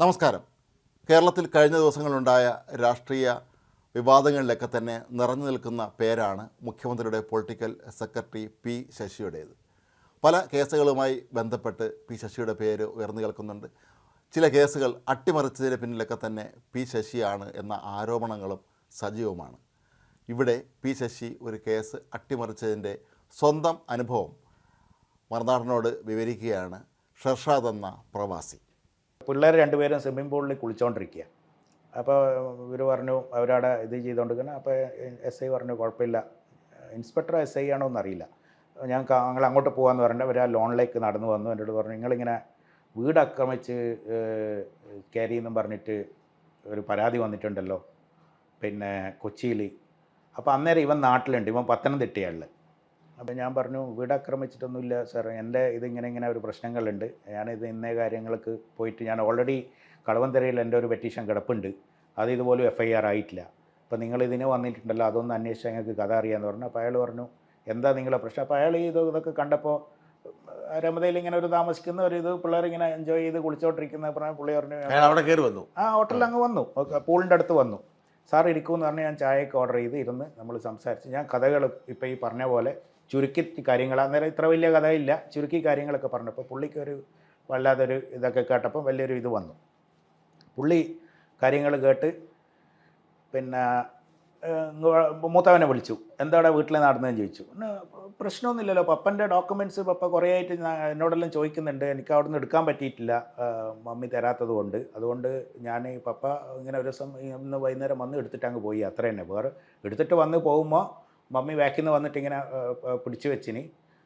നമസ്കാരം. കേരളത്തിൽ കഴിഞ്ഞ ദിവസങ്ങളുണ്ടായ രാഷ്ട്രീയ വിവാദങ്ങളിലൊക്കെ തന്നെ നിറഞ്ഞു നിൽക്കുന്ന പേരാണ് മുഖ്യമന്ത്രിയുടെ പൊളിറ്റിക്കൽ സെക്രട്ടറി പി ശശിയുടേത്. പല കേസുകളുമായി ബന്ധപ്പെട്ട് പി ശശിയുടെ പേര് ഉയർന്നു കേൾക്കുന്നുണ്ട്. ചില കേസുകൾ അട്ടിമറിച്ചതിന് പിന്നിലൊക്കെ തന്നെ പി ശശിയാണ് എന്ന ആരോപണങ്ങളും സജീവമാണ്. ഇവിടെ പി ശശി ഒരു കേസ് അട്ടിമറിച്ചതിന്റെ സ്വന്തം അനുഭവം മറുനാടിനോട് വിവരിക്കുകയാണ് ഷർഷാദ് എന്ന പ്രവാസി. പിള്ളേർ രണ്ടുപേരും സ്വിമ്മിംഗ് പൂളിൽ കുളിച്ചുകൊണ്ടിരിക്കുക അപ്പോൾ ഇവർ പറഞ്ഞു അവരവിടെ ഇത് ചെയ്തുകൊണ്ടിരിക്കണം അപ്പോൾ എസ് ഐ പറഞ്ഞു കുഴപ്പമില്ല. ഇൻസ്പെക്ടർ എസ് ഐ ആണോ എന്നറിയില്ല. ഞാൻ ഞങ്ങൾ അങ്ങോട്ട് പോകാമെന്ന് പറഞ്ഞിട്ട് അവർ ആ ലോണിലേക്ക് നടന്നു വന്നു. എന്റെ അടുത്ത് പറഞ്ഞു നിങ്ങളിങ്ങനെ വീട് ആക്രമിച്ച് കയറി എന്നും പറഞ്ഞിട്ട് ഒരു പരാതി വന്നിട്ടുണ്ടല്ലോ. പിന്നെ കൊച്ചിയിൽ അപ്പോൾ അന്നേരം ഇവൻ നാട്ടിലുണ്ട്. ഇവൻ പത്തനംതിട്ടയാണ് അപ്പോൾ ഞാൻ പറഞ്ഞു വീട് ആക്രമിച്ചിട്ടൊന്നുമില്ല സാർ എന്റെ ഇതിങ്ങനെ ഇങ്ങനെ ഒരു പ്രശ്നങ്ങളുണ്ട്. ഞാനിത് ഇന്നേ കാര്യങ്ങൾക്ക് പോയിട്ട് ഞാൻ ഓൾറെഡി കളവന്തരയിൽ എന്റെ ഒരു പെറ്റീഷൻ കിടപ്പുണ്ട്. അത് ഇതുപോലും എഫ് ഐ ആർ ആയിട്ടില്ല. അപ്പോൾ നിങ്ങൾ ഇതിന് വന്നിട്ടുണ്ടല്ലോ അതൊന്ന് അന്വേഷിച്ച് ഞങ്ങൾക്ക് കഥ അറിയാമെന്ന് പറഞ്ഞു. അപ്പോൾ അയാൾ പറഞ്ഞു എന്താ നിങ്ങളെ പ്രശ്നം? അപ്പോൾ അയാൾ ഇത് ഇതൊക്കെ കണ്ടപ്പോൾ രമതയിൽ ഇങ്ങനെ ഒരു താമസിക്കുന്ന ഒരു ഇത് പിള്ളേർ ഇങ്ങനെ എൻജോയ് ചെയ്ത് കുളിച്ചോണ്ടിരിക്കുന്ന പറഞ്ഞ പുള്ളി പറഞ്ഞു അവിടെ കയറി വന്നു. ആ ഹോട്ടലിൽ അങ്ങ് വന്നു. പൂളിന്റെ അടുത്ത് വന്നു. സാർ ഇരിക്കുമെന്ന് പറഞ്ഞ് ഞാൻ ചായയൊക്കെ ഓർഡർ ചെയ്ത് ഇരുന്ന് നമ്മൾ സംസാരിച്ച്. ഞാൻ കഥകൾ ഇപ്പോൾ ഈ പറഞ്ഞ പോലെ ചുരുക്കി കാര്യങ്ങൾ അന്നേരം ഇത്ര വലിയ കഥയില്ല. ചുരുക്കി കാര്യങ്ങളൊക്കെ പറഞ്ഞപ്പോൾ പുള്ളിക്ക് ഒരു വല്ലാതൊരു ഇതൊക്കെ കേട്ടപ്പോൾ വലിയൊരു ഇത് വന്നു. പുള്ളി കാര്യങ്ങൾ കേട്ട് പിന്നെ മൂത്തവനെ വിളിച്ചു. എന്താണ് വീട്ടിൽ നടന്നതെന്ന് ചോദിച്ചു. പ്രശ്നമൊന്നുമില്ലല്ലോ. പപ്പന്റെ ഡോക്യുമെന്റ്സ് പപ്പ കുറേ ആയിട്ട് എന്നോടെല്ലാം ചോദിക്കുന്നുണ്ട്. എനിക്ക് അവിടെ നിന്ന് എടുക്കാൻ പറ്റിയിട്ടില്ല. മമ്മി തരാത്തത് കൊണ്ട്. അതുകൊണ്ട് ഞാൻ പപ്പ ഇങ്ങനെ ഒരു ദിവസം ഇന്ന് വൈകുന്നേരം വന്ന് എടുത്തിട്ട് അങ്ങ് പോയി. അത്ര തന്നെ വേറെ എടുത്തിട്ട് വന്ന് പോകുമ്പോൾ മമ്മി ബാക്കിൽ നിന്ന് വന്നിട്ട് ഇങ്ങനെ പിടിച്ചു വെച്ചിന്.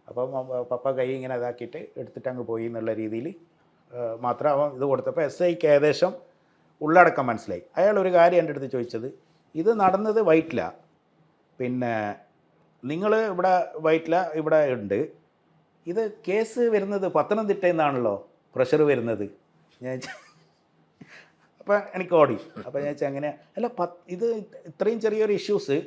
അപ്പോൾ മ- പപ്പ കൈ ഇങ്ങനെ ഇതാക്കിയിട്ട് എടുത്തിട്ട് അങ്ങ് പോയി എന്നുള്ള രീതിയിൽ മാത്രം അവൻ ഇത് കൊടുത്തപ്പോൾ എസ് ഐക്ക് ഏകദേശം ഉള്ളടക്കം മനസ്സിലായി. അയാൾ ഒരു കാര്യം എന്റെ അടുത്ത് ചോദിച്ചത് ഇത് നടന്നത് വൈറ്റില. പിന്നെ നിങ്ങൾ ഇവിടെ വൈറ്റില ഇവിടെ ഉണ്ട്. ഇത് കേസ് വരുന്നത് പത്തനംതിട്ടയിൽ നിന്നാണല്ലോ പ്രഷർ വരുന്നത്. ഞാൻ അപ്പം എനിക്ക് ഓടി. അപ്പം ഞാൻ വെച്ചാൽ അങ്ങനെ അല്ല പത്ത് ഇത് ഇത്രയും ചെറിയൊരു ഇഷ്യൂസ്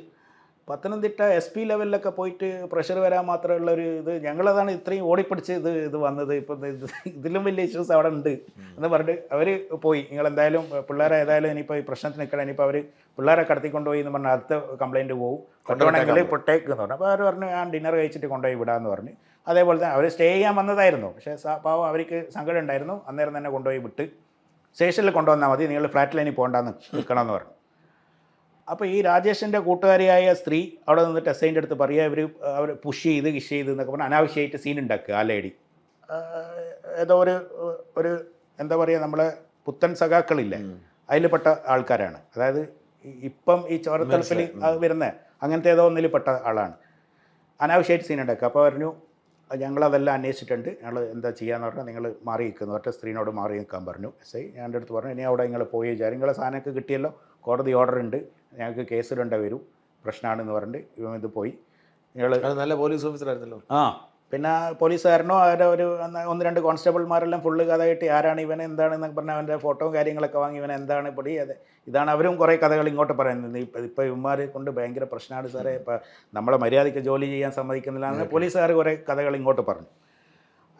പത്തനംതിട്ട എസ് പി ലെവലിലൊക്കെ പോയിട്ട് പ്രഷർ വരാൻ മാത്രമുള്ള ഒരു ഇത് ഞങ്ങളതാണ് ഇത്രയും ഓടിപ്പിടിച്ച് ഇത് ഇത് വന്നത്. ഇപ്പം ഇതിലും വലിയ ഇഷ്യൂസ് അവിടെ ഉണ്ട് എന്ന് പറഞ്ഞിട്ട് അവർ പോയി. നിങ്ങൾ എന്തായാലും പിള്ളേരെ ഏതായാലും ഇനിയിപ്പോൾ ഈ പ്രശ്നത്തിന് നിൽക്കണം ഇനിയിപ്പോൾ അവർ പിള്ളേരെ കടത്തിക്കൊണ്ടുപോയി എന്ന് പറഞ്ഞാൽ അടുത്ത കംപ്ലയിന്റ് പോകും കൊണ്ടുപോകണമെങ്കിൽ പൊട്ടേക്ക് എന്ന് പറഞ്ഞു. അപ്പോൾ അവർ പറഞ്ഞു ഞാൻ ഡിന്നർ കഴിച്ചിട്ട് കൊണ്ടുപോയി വിടാമെന്ന് പറഞ്ഞു. അതേപോലെ തന്നെ അവർ സ്റ്റേ ചെയ്യാൻ വന്നതായിരുന്നു. പക്ഷേ പാവം അവർക്ക് സങ്കടം ഉണ്ടായിരുന്നു. അന്നേരം തന്നെ കൊണ്ടുപോയി വിട്ട് സ്റ്റേഷനിൽ കൊണ്ടുവന്നാൽ മതി. നിങ്ങൾ ഫ്ലാറ്റിൽ ഇനി പോകണ്ടെന്ന് നിൽക്കണമെന്ന് പറഞ്ഞു. അപ്പോൾ ഈ രാജേഷിന്റെ കൂട്ടുകാരിയായ സ്ത്രീ അവിടെ നിന്നിട്ട് എസ് ഐന്റെ അടുത്ത് പറയുക ഇവർ അവർ പുഷ് ചെയ്ത് കിഷ് ചെയ്ത് എന്നൊക്കെ പറഞ്ഞാൽ അനാവശ്യമായിട്ട് സീൻ ഉണ്ടാക്കുക ആ ലേഡി ഏതോ ഒരു ഒരു എന്താ പറയുക നമ്മളെ പുത്തൻ സഖാക്കളില്ലേ? അതിൽപ്പെട്ട ആൾക്കാരാണ്. അതായത് ഇപ്പം ഈ ചോരത്തലപ്പിൽ വരുന്ന അങ്ങനത്തെ ഏതോ ഒന്നിൽ പെട്ട ആളാണ്. അനാവശ്യമായിട്ട് സീൻ ഉണ്ടാക്കുക. അപ്പോൾ പറഞ്ഞു ഞങ്ങളതെല്ലാം അന്വേഷിച്ചിട്ടുണ്ട്. ഞങ്ങൾ എന്താ ചെയ്യാന്ന് പറഞ്ഞാൽ നിങ്ങൾ മാറി നിൽക്കുന്നു ഒറ്റ സ്ത്രീനോട് മാറി നിൽക്കാൻ പറഞ്ഞു. എസ് ഐ ഞാൻ അടുത്ത് പറഞ്ഞു ഇനി അവിടെ നിങ്ങൾ പോയി വിചാരം നിങ്ങളെ സാധനമൊക്കെ കിട്ടിയല്ലോ. കോടതി ഓർഡർ ഉണ്ട് ഞങ്ങൾക്ക് കേസ് ഇടേണ്ട വരും. പ്രശ്നമാണെന്ന് പറഞ്ഞിട്ട് ഇവൻ ഇത് പോയി. നിങ്ങൾ നല്ല പോലീസ് ഓഫീസറായിരുന്നല്ലോ. ആ പിന്നെ പോലീസുകാരനോ അവരുടെ ഒരു ഒന്ന് രണ്ട് കോൺസ്റ്റബിൾമാരെല്ലാം ഫുള്ള് കഥയായിട്ട് ആരാണ് ഇവൻ എന്താണെന്നൊക്കെ പറഞ്ഞാൽ അവന്റെ ഫോട്ടോയും കാര്യങ്ങളൊക്കെ വാങ്ങി ഇവൻ എന്താണ് പൊടി അതെ ഇതാണ് അവരും കുറേ കഥകൾ ഇങ്ങോട്ട് പറയുന്നത്. ഇപ്പം ഇപ്പം ഇവന്മാരെ കൊണ്ട് ഭയങ്കര പ്രശ്നമാണ് സാറേ. ഇപ്പം നമ്മളെ മര്യാദയ്ക്ക് ജോലി ചെയ്യാൻ സമ്മതിക്കുന്നില്ല എന്ന് പോലീസുകാർ കുറേ കഥകൾ ഇങ്ങോട്ട് പറഞ്ഞു.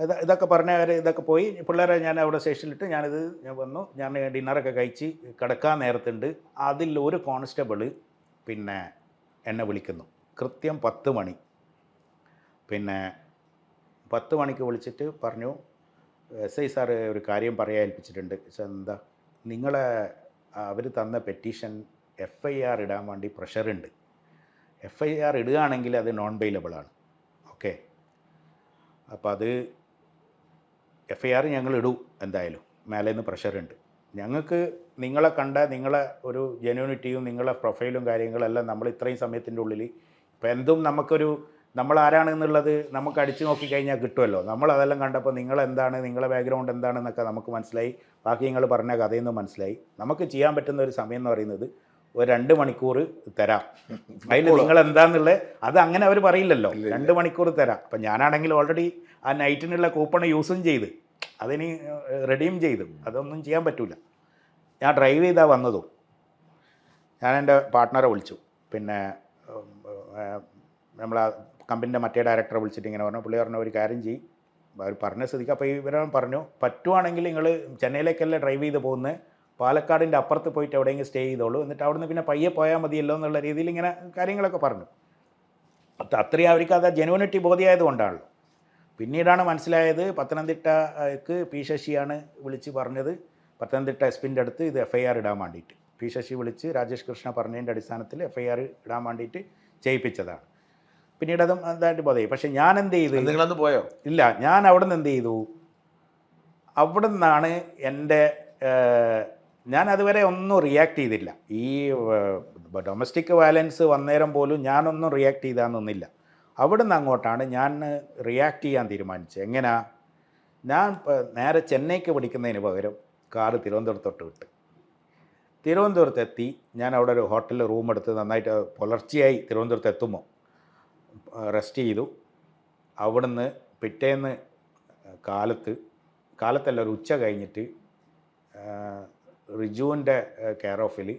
ഇത് ഇതൊക്കെ പറഞ്ഞ അവർ ഇതൊക്കെ പോയി. പിള്ളേരെ ഞാൻ അവിടെ സ്റ്റേഷനിലിട്ട് ഞാനിത് ഞാൻ വന്നു. ഞാൻ ഡിന്നറൊക്കെ കഴിച്ച് കിടക്കാൻ നേരത്തുണ്ട്. അതിൽ ഒരു കോൺസ്റ്റബിൾ പിന്നെ എന്നെ വിളിക്കുന്നു. കൃത്യം പത്ത് മണി. പിന്നെ പത്ത് മണിക്ക് വിളിച്ചിട്ട് പറഞ്ഞു എസ് ഐ സാറ് ഒരു കാര്യം പറയാൻ ഏൽപ്പിച്ചിട്ടുണ്ട്. എന്താ? നിങ്ങളെ അവർ തന്ന പെറ്റീഷൻ എഫ് ഐ ആർ ഇടാൻ വേണ്ടി പ്രഷറുണ്ട്. എഫ് ഐ ആർ ഇടുകയാണെങ്കിൽ അത് നോൺ ബെയിലബിളാണ്. ഓക്കെ? അപ്പോൾ അത് എഫ് ഐ ആർ ഞങ്ങൾ ഇടൂ എന്തായാലും. മേലെ നിന്ന് പ്രഷറുണ്ട്. ഞങ്ങൾക്ക് നിങ്ങളെ കണ്ട നിങ്ങളെ ഒരു ജെന്യൂണിറ്റിയും നിങ്ങളെ പ്രൊഫൈലും കാര്യങ്ങളെല്ലാം നമ്മൾ ഇത്രയും സമയത്തിന്റെ ഉള്ളിൽ ഇപ്പോൾ എന്തും നമുക്കൊരു നമ്മൾ ആരാണെന്നുള്ളത് നമുക്ക് അടിച്ചു നോക്കിക്കഴിഞ്ഞാൽ കിട്ടുമല്ലോ. നമ്മൾ അതെല്ലാം കണ്ടപ്പോൾ നിങ്ങൾ എന്താണ് നിങ്ങളെ ബാക്ക്ഗ്രൗണ്ട് എന്താണെന്നൊക്കെ നമുക്ക് മനസ്സിലായി. ബാക്കി നിങ്ങൾ പറഞ്ഞ കഥയെന്ന് മനസ്സിലായി. നമുക്ക് ചെയ്യാൻ പറ്റുന്ന ഒരു സമയം എന്ന് പറയുന്നത് ഒരു രണ്ട് മണിക്കൂർ തരാം. അതിൽ നിങ്ങൾ എന്താന്നുള്ളത് അത് അങ്ങനെ അവർ പറയില്ലല്ലോ. രണ്ട് മണിക്കൂർ തരാം. അപ്പം ഞാനാണെങ്കിൽ ഓൾറെഡി ആ നൈറ്റിനുള്ള കൂപ്പൺ യൂസും ചെയ്ത് അതിന് റെഡിയും ചെയ്തു. അതൊന്നും ചെയ്യാൻ പറ്റില്ല ഞാൻ ഡ്രൈവ് ചെയ്താൽ വന്നതും. ഞാൻ എന്റെ പാർട്ട്ണറെ വിളിച്ചു. പിന്നെ നമ്മൾ ആ കമ്പനിന്റെ മറ്റേ ഡയറക്ടറെ വിളിച്ചിട്ട് ഇങ്ങനെ പറഞ്ഞു. പുള്ളി പറഞ്ഞ ഒരു കാര്യം ചെയ്യും. അവർ പറഞ്ഞ സ്ഥിതിക്ക് അപ്പോൾ ഇവരോട് പറഞ്ഞു പറ്റുവാണെങ്കിൽ നിങ്ങൾ ചെന്നൈയിലേക്കല്ലേ ഡ്രൈവ് ചെയ്ത് പോകുന്നത് പാലക്കാടിന്റെ അപ്പുറത്ത് പോയിട്ട് എവിടെയെങ്കിലും സ്റ്റേ ചെയ്തോളൂ. എന്നിട്ട് അവിടുന്ന് പിന്നെ പയ്യെ പോയാൽ മതിയല്ലോ എന്നുള്ള രീതിയിൽ ഇങ്ങനെ കാര്യങ്ങളൊക്കെ പറഞ്ഞു. അത് അത്രയും അവർക്ക് അത് ജെനുവിനിറ്റി ബോധ്യമായത് കൊണ്ടാണല്ലോ. പിന്നീടാണ് മനസ്സിലായത് പത്തനംതിട്ടക്ക് പി ശശിയാണ് വിളിച്ച് പറഞ്ഞത്. പത്തനംതിട്ട എസ് പിന്റെ അടുത്ത് ഇത് എഫ് ഐ ആർ ഇടാൻ വേണ്ടിയിട്ട്. പി ശശി വിളിച്ച് രാജേഷ് കൃഷ്ണ പറഞ്ഞതിന്റെ അടിസ്ഥാനത്തിൽ എഫ് ഐ ആർ ഇടാൻ വേണ്ടിയിട്ട് ചെയ്യിപ്പിച്ചതാണ്. പിന്നീട് അതും എന്തായിട്ട് ബോധമായി. പക്ഷേ ഞാൻ എന്ത് ചെയ്തു? നിങ്ങളന്ന് പോയോ? ഇല്ല ഞാൻ അവിടെ നിന്ന് എന്ത് ചെയ്തു? അവിടെ നിന്നാണ് എന്റെ ഞാൻ അതുവരെ ഒന്നും റിയാക്ട് ചെയ്തില്ല. ഈ ഡൊമസ്റ്റിക് വയലൻസ് വന്നേരം പോലും ഞാനൊന്നും റിയാക്ട് ചെയ്താന്നൊന്നില്ല അവിടെ നിന്ന് അങ്ങോട്ടാണ് ഞാൻ റിയാക്ട് ചെയ്യാൻ തീരുമാനിച്ചത്. എങ്ങനെയാ ഞാൻ നേരെ ചെന്നൈക്ക് പിടിക്കുന്നതിന് പകരം കാറ് തിരുവനന്തപുരത്തോട്ട് വിട്ട്. തിരുവനന്തപുരത്ത് എത്തി ഞാൻ അവിടെ ഒരു ഹോട്ടലിൽ റൂം എടുത്ത് നന്നായിട്ട് പുലർച്ചയായി തിരുവനന്തപുരത്ത് എത്തുമ്പോൾ റെസ്റ്റ് ചെയ്തു. അവിടുന്ന് പിറ്റേന്ന് കാലത്ത് കാലത്തല്ല ഒരു ഉച്ച കഴിഞ്ഞിട്ട് റിജുവിന്റെ കെയർ ഓഫിൽ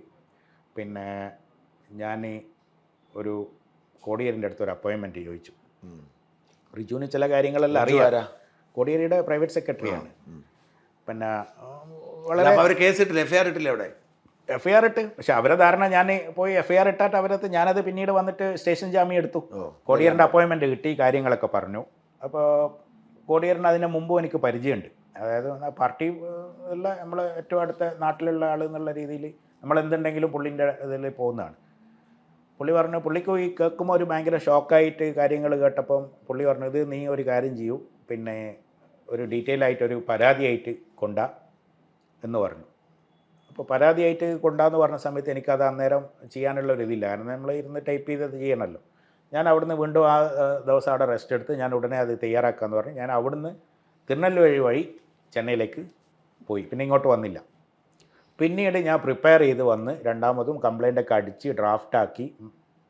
പിന്നെ ഞാൻ ഒരു കോടിയേരിന്റെ അടുത്ത് ഒരു അപ്പോയിൻമെന്റ് ചോദിച്ചു. റിജുവിന് ചില കാര്യങ്ങളെല്ലാം അറിയാം? കോടിയേരിയുടെ പ്രൈവറ്റ് സെക്രട്ടറിയാണ് പിന്നെ വളരെ അവർ കേസ് ഇട്ടില്ല? എഫ് ഐ ആർ ഇട്ടില്ല അവിടെ? എഫ് ഐ ആർ ഇട്ട്. പക്ഷെ അവരെ ധാരണ ഞാൻ പോയി എഫ് ഐ ആർ ഇട്ടാട്ട് അവരത് ഞാനത് പിന്നീട് വന്നിട്ട് സ്റ്റേഷൻ ജാമ്യം എടുത്തു. കോടിയേരിന്റെ കോടിയേറിന്റെ അപ്പോയിൻമെന്റ് കിട്ടി കാര്യങ്ങളൊക്കെ പറഞ്ഞു. അപ്പോൾ കോടിയേറിന് അതിന് മുമ്പും എനിക്ക് പരിചയമുണ്ട്. അതായത് പാർട്ടി ഉള്ള നമ്മൾ ഏറ്റവും അടുത്ത നാട്ടിലുള്ള ആൾ എന്നുള്ള രീതിയിൽ നമ്മൾ എന്തുണ്ടെങ്കിലും പുള്ളിന്റെ ഇതിൽ പോകുന്നതാണ്. പുള്ളി പറഞ്ഞു പുള്ളിക്ക് ഈ കേൾക്കുമ്പോൾ ഒരു ഭയങ്കര ഷോക്കായിട്ട് കാര്യങ്ങൾ കേട്ടപ്പം പുള്ളി പറഞ്ഞു ഇത് നീ ഒരു കാര്യം ചെയ്യൂ പിന്നെ ഒരു ഡീറ്റെയിൽ ആയിട്ട് ഒരു പരാതിയായിട്ട് കൊണ്ടാ എന്ന് പറഞ്ഞു. അപ്പോൾ പരാതിയായിട്ട് കൊണ്ടാന്ന് പറഞ്ഞ സമയത്ത് എനിക്കത് അന്നേരം ചെയ്യാനുള്ള ഒരു ഇതില്ല. കാരണം നമ്മൾ ഇരുന്ന് ടൈപ്പ് ചെയ്തത് ചെയ്യണമല്ലോ ഞാൻ അവിടുന്ന് വീണ്ടും ആ ദിവസം അവിടെ റെസ്റ്റ് എടുത്ത് ഞാൻ ഉടനെ അത് തയ്യാറാക്കാമെന്ന് പറഞ്ഞു. ഞാൻ അവിടുന്ന് തിരുനെല്ലുവഴി വഴി ചെന്നൈയിലേക്ക് പോയി. പിന്നെ ഇങ്ങോട്ട് വന്നില്ല. പിന്നീട് ഞാൻ പ്രിപ്പയർ ചെയ്ത് വന്ന് രണ്ടാമതും കംപ്ലയിന്റൊക്കെ അടിച്ച് ഡ്രാഫ്റ്റാക്കി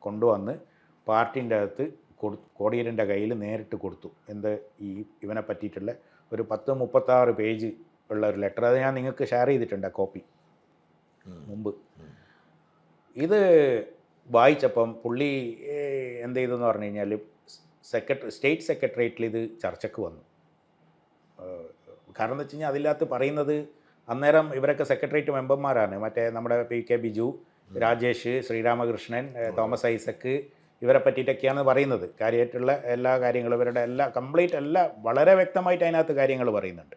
കൊണ്ടുവന്ന് പാർട്ടിന്റെ അകത്ത് കൊടു കോടിയേരിന്റെ കയ്യിൽ നേരിട്ട് കൊടുത്തു. എന്ത് ഈ ഇവനെ പറ്റിയിട്ടുള്ള ഒരു പത്ത് മുപ്പത്താറ് പേജ് ഉള്ള ഒരു ലെറ്റർ അത് ഞാൻ നിങ്ങൾക്ക് ഷെയർ ചെയ്തിട്ടുണ്ട് കോപ്പി മുമ്പ്. ഇത് വായിച്ചപ്പം പുള്ളി എന്ത് ചെയ്തെന്ന് പറഞ്ഞു കഴിഞ്ഞാൽ സെക്രട്ടറി സ്റ്റേറ്റ് സെക്രട്ടേറിയറ്റിൽ ഇത് ചർച്ചയ്ക്ക് വന്നു. കാരണം എന്ന് വെച്ച് കഴിഞ്ഞാൽ അതിനകത്ത് പറയുന്നത് അന്നേരം ഇവരൊക്കെ സെക്രട്ടേറിയറ്റ് മെമ്പർമാരാണ്. മറ്റേ നമ്മുടെ പി കെ ബിജു രാജേഷ് ശ്രീരാമകൃഷ്ണൻ തോമസ് ഐസക്ക് ഇവരെ പറ്റിയിട്ടൊക്കെയാണ് പറയുന്നത്. കാര്യമായിട്ടുള്ള എല്ലാ കാര്യങ്ങളും ഇവരുടെ എല്ലാ കംപ്ലീറ്റ് എല്ലാ വളരെ വ്യക്തമായിട്ട് അതിനകത്ത് കാര്യങ്ങൾ പറയുന്നുണ്ട്.